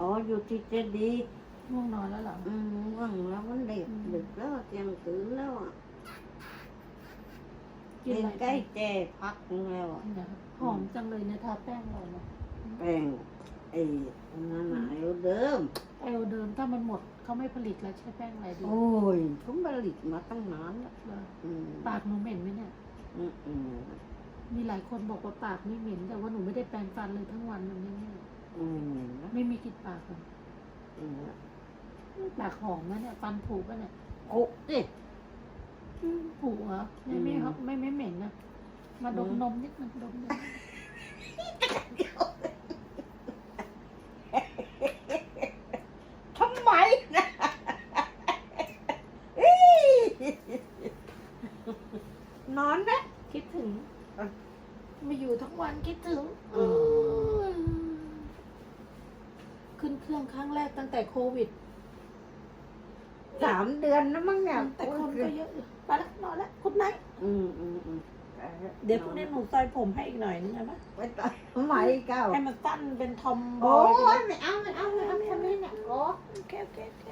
อ๋ออยู่ที่เจดีย์ง่วงนอนแล้วเหรออืมว่างแล้วมันเด็กอืมดึกแล้วเตียงคืนแล้วอะกินเรียอะนไรใกล้แจพักนึงแล้วอะเนี่ยหอมจังเลยเนี่ยทาแป้งเราเนาะแป้งไอ้นั่นน่ะไอ้เดิมเอลเดิมถ้ามันหมดเขาไม่ผลิตแล้วใช้แป้งอะไรดีโอ้ยเขาผลิตมาตั้งนานแล้วเหรออืมปากหนูเหม็นไหมเนี่ย อืมอืมมีหลายคนบอกว่าปากไม่เหม็น แต่ว่าหนูไม่ได้แปรงฟันเลยทั้งวันวันนี้เนี่ยอืมนะ ไม่มีกลิ่นปากเลยอืมปากหอมนะเนี่ยฟันผุปะเนี่ยโอ้ดิอืมผุเหรอไม่ไม่ครับไม่ไม่เหม็นนะมาดมอืมนมนิดนึงดมนมทำไมนะอี้นอนนะคิดถึงอะมาอยู่ทั้งวันคิดถึงอื ขึ้นเครื่องครั้งแรกตั้งแต่โควิดสามเดือนนะมั้งเนี่ยแต่คนก็เยอะอยู่ไปละนอนละคุณนายอืมอืมอืมเดี๋ยวพรุ่งนี้หนูซอยผมให้อีกหน่อยนึงได้ไหมไปต่อยทำไมเก้าให้มันสั้นเป็นทอมบโอ้อยยไม่เอาไม่เอาไม่เอาคนนี้เนี่ยโอ้โอเคโอเคโอเค